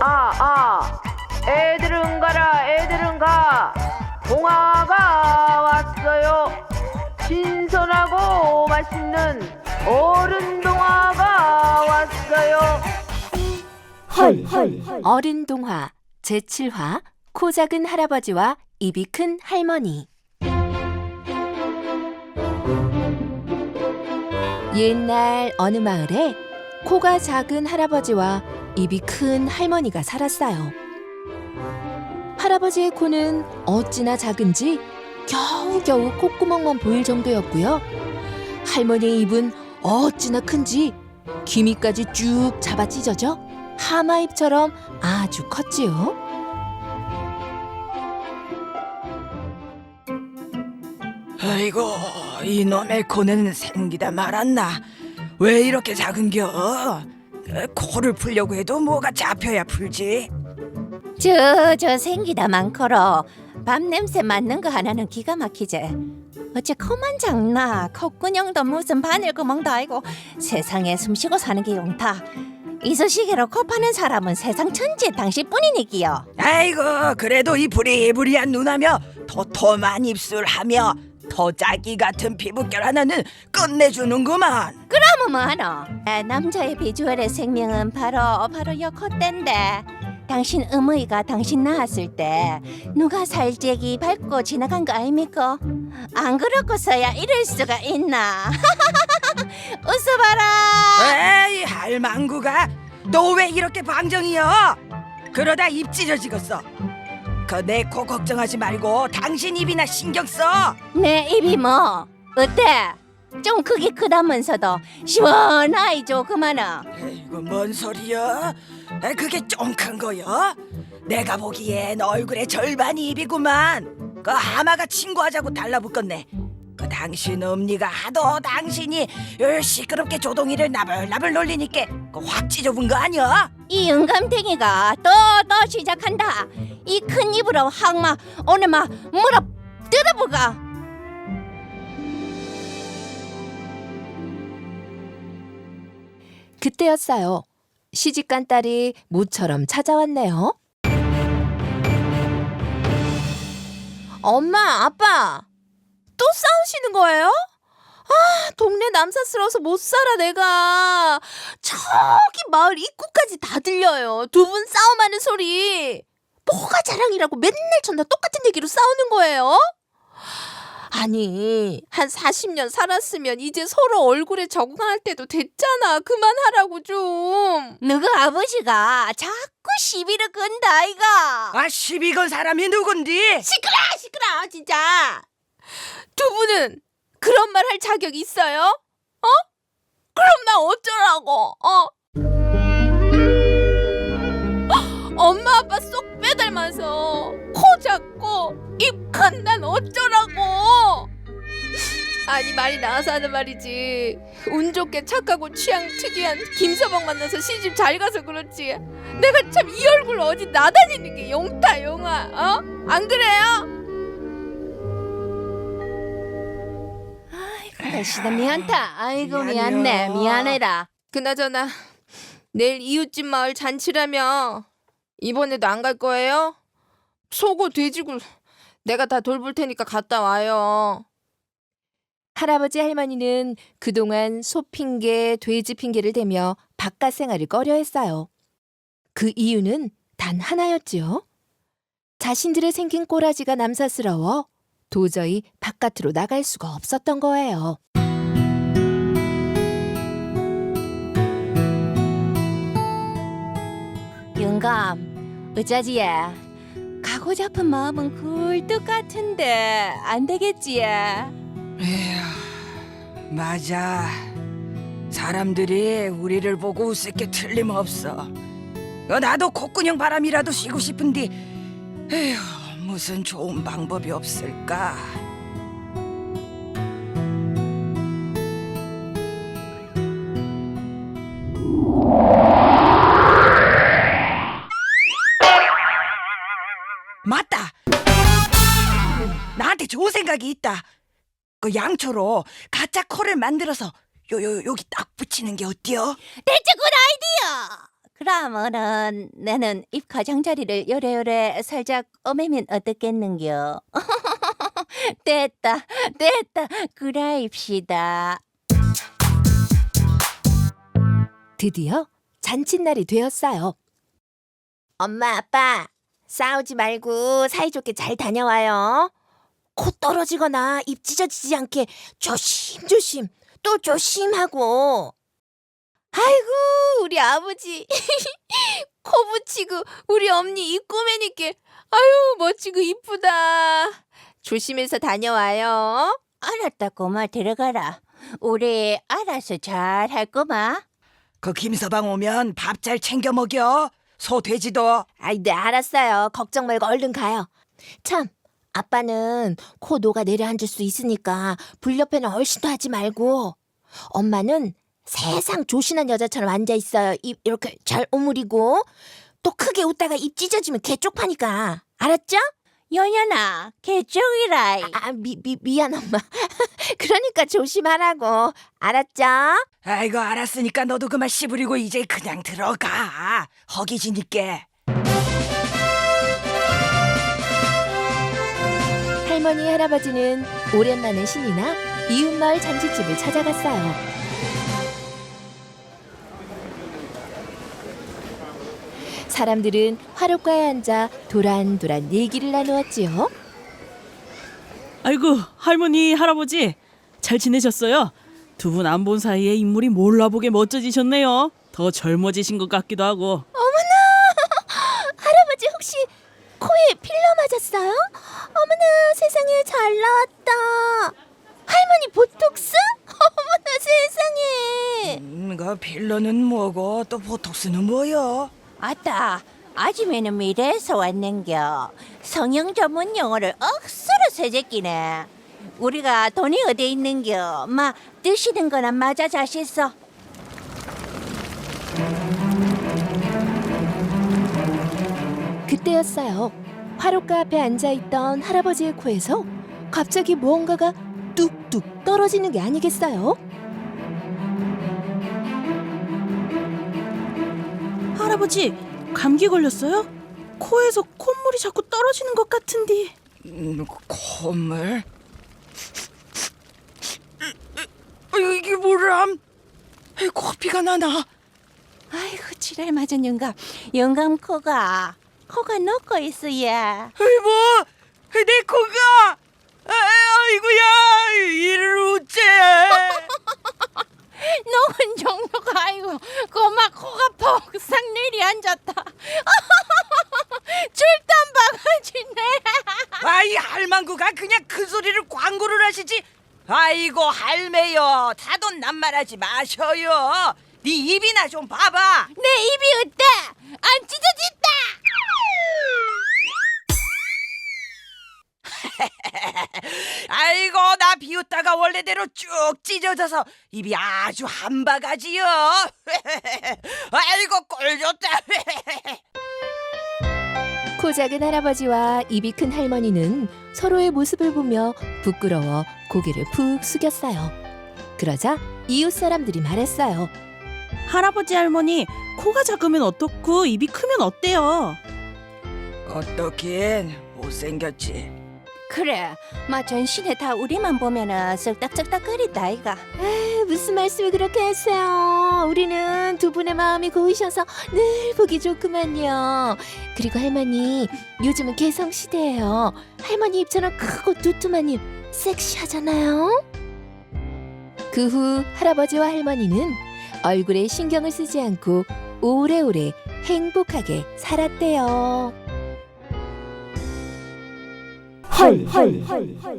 아, 아, 애들은 가라, 애들은 가. 동화가 왔어요. 신선하고 맛있는 어른 동화가 왔어요. 헐, 어른 동화 제7화 코 작은 할아버지와 입이 큰 할머니 옛날 어느 마을에 코가 작은 할아버지와 입이 큰 할머니가 살았어요. 할아버지의 코는 어찌나 작은지 겨우겨우 콧구멍만 보일 정도였고요. 할머니의 입은 어찌나 큰지 귀미까지 쭉 잡아 찢어져 하마입처럼 아주 컸지요. 아이고 이놈의 코는 생기다 말았나 왜 이렇게 작은겨 어, 코를 풀려고 해도 뭐가 잡혀야 풀지? 저, 저 생기다 많거로 밥 냄새 맡는 거 하나는 기가 막히지. 어째 코만 작나. 콧구녕도 무슨 바늘구멍도 아니고 세상에 숨쉬고 사는 게 용타. 이소시개로 코 파는 사람은 세상 천지 당신뿐이니기요. 아이고 그래도 이 부리부리한 눈하며 도톰한 입술하며 도자기 같은 피부결 하나는 끝내주는구만 그러면 뭐하노 에, 남자의 비주얼의 생명은 바로 바로 요 콧대인데 당신 어머니가 당신 낳았을 때 누가 살짝이 밟고 지나간 거 아닙니까? 안 그렇고서야 이럴 수가 있나? 웃어봐라. 에이 할망구가 너 왜 이렇게 방정이여 그러다 입 찢어지겠어 그 내 코 걱정하지 말고 당신 입이나 신경 써 내 입이 뭐 어때? 좀 크기 크다면서도 시원하이죠 그만아. 이거 뭔 소리야? 에, 그게 좀큰 거요? 내가 보기엔 얼굴의 절반이 입이구만. 그 하마가 친구하자고 달라붙겠네. 그 당신 엄니가 하도 당신이 요 시끄럽게 조동이를 나불나불 놀리니까 그확 찢어본 거 아니야? 이 영감탱이가 또 또 시작한다. 이 큰 입으로 항마 오늘 막 물어 뜯어보가. 그때였어요. 시집간 딸이 모처럼 찾아왔네요. 엄마, 아빠, 또 싸우시는 거예요? 아, 동네 남사스러워서 못 살아, 내가. 저기 마을 입구까지 다 들려요. 두 분 싸움하는 소리. 뭐가 자랑이라고 맨날 전날 똑같은 얘기로 싸우는 거예요? 아니, 한 40년 살았으면 이제 서로 얼굴에 적응할 때도 됐잖아. 그만하라고 좀. 너그 아버지가 자꾸 시비를 건다 아이가. 아 시비 건 사람이 누군디? 시끄러, 시끄러, 진짜. 두 분은 그런 말 할 자격 있어요? 어? 그럼 나 어쩌라고? 어? 빼닮아서 코 작고 입 큰 난 어쩌라고? 아니 말이 나와서 하는 말이지 운 좋게 착하고 취향 특이한 김서방 만나서 시집 잘 가서 그렇지 내가 참 이 얼굴 어디 나다니는 게 용타 용아 어? 안 그래요? 대시다 미안타. 아이고. 미안네 미안해라. 그나저나 내일 이웃집 마을 잔치라며 이번에도 안 갈 거예요? 소고 돼지고 내가 다 돌볼 테니까 갔다 와요. 할아버지 할머니는 그동안 소 핑계, 돼지 핑계를 대며 바깥 생활을 꺼려 했어요. 그 이유는 단 하나였지요. 자신들의 생긴 꼬라지가 남사스러워 도저히 바깥으로 나갈 수가 없었던 거예요. 영감 어쩌지야. 싶은 마음은 굴뚝 같은데 안 되겠지. 에휴 맞아. 사람들이 우리를 보고 웃을 게 틀림없어. 어, 나도 콧구녕 바람이라도 쉬고 싶은데 에휴 무슨 좋은 방법이 없을까? 생각이 있다. 그 양초로 가짜 코를 만들어서 요 요 여기 딱 붙이는 게 어때요? 대체 굿 아이디어. 그럼 그러면은 나는 입 가장자리를 요래요래 살짝 오매면 어떻겠는겨? 됐다, 됐다. 그라입시다. 드디어 잔칫날이 되었어요. 엄마, 아빠, 싸우지 말고 사이좋게 잘 다녀와요. 코 떨어지거나 입 찢어지지 않게 조심조심, 또 조심하고. 아이고 우리 아버지 코 붙이고 우리 엄니 입 꼬매니까 아유 멋지고 이쁘다. 조심해서 다녀와요. 알았다, 꼬마 들어가라. 우리 알아서 잘할 거마. 그 김서방 오면 밥 잘 챙겨 먹여. 소 돼지도. 아이 네 알았어요. 걱정 말고 얼른 가요. 참 아빠는 코 녹아 내려앉을 수 있으니까 불 옆에는 얼씬도 하지 말고 엄마는 세상 조신한 여자처럼 앉아 있어요. 입 이렇게 잘 오므리고 또 크게 웃다가 입 찢어지면 개 쪽파니까 알았죠? 연연아, 개쪽이라. 아, 미, 미, 미안, 엄마. 그러니까 조심하라고. 알았죠? 아이고 알았으니까 너도 그만 씨부리고 이제 그냥 들어가. 허기지니까. 할머니, 할아버지는 오랜만에 신이나 이웃마을 잔치집을 찾아갔어요. 사람들은 화롯가에 앉아 도란도란 얘기를 나누었지요. 아이고 할머니 할아버지 잘 지내셨어요? 두 분 안 본 사이에 인물이 몰라보게 멋져지셨네요. 더 젊어지신 것 같기도 하고. 할아버지 혹시 코에 필러 맞았어요? 어머나 세상에 잘 나왔다. 할머니 보톡스? 어머나 세상에. 음, 그 필러는 뭐고 또 보톡스는 뭐여? 아따, 아줌매는 미래에서 왔는겨. 성형 전문 용어를 억수로 새제끼네. 우리가 돈이 어디 있는겨? 마 드시는 거나 맞아 자시소. 그때였어요. 화롯가 앞에 앉아있던 할아버지의 코에서 갑자기 무언가가 뚝뚝 떨어지는 게 아니겠어요? 할아버지 감기 걸렸어요? 코에서 콧물이 자꾸 떨어지는 것 같은데. 음, 콧물. 아유 이게 뭐람? 코피가 나나. 아이고 지랄 맞은 영감, 영감 코가 코가 녹고 있어야. 아이 뭐? 내 코가. 아, 아이고야 이를 우째. 녹은 종류가 아이고 고마 코가 퍽싹 내리 앉았다. 줄단 바가지네. 아이 할망구가 그냥 그 소리를 광고를 하시지. 아이고 할매여 다돈 낱말하지 마셔요. 네 입이나 좀 봐봐. 내 입이 어때? 안 찢어졌다. 아이고 나 비웃다가 원래대로 쭉 찢어져서 입이 아주 한 바가지요. 아이고 꼴 좋다. 코 작은 할아버지와 입이 큰 할머니는 서로의 모습을 보며 부끄러워 고개를 푹 숙였어요. 그러자 이웃 사람들이 말했어요. 할아버지 할머니 코가 작으면 어떻고 입이 크면 어때요? 어떻긴 못생겼지. 그래, 마 전신에 다 우리만 보면은 쓱딱쓱딱거린다 아이가. 무슨 말씀을 그렇게 하세요? 우리는 두 분의 마음이 고우셔서 늘 보기 좋구만요. 그리고 할머니, 요즘은 개성 시대예요. 할머니 입처럼 크고 두툼한 입 섹시하잖아요. 그 후 할아버지와 할머니는 얼굴에 신경을 쓰지 않고 오래오래 행복하게 살았대요. 헐, 헐, 헐.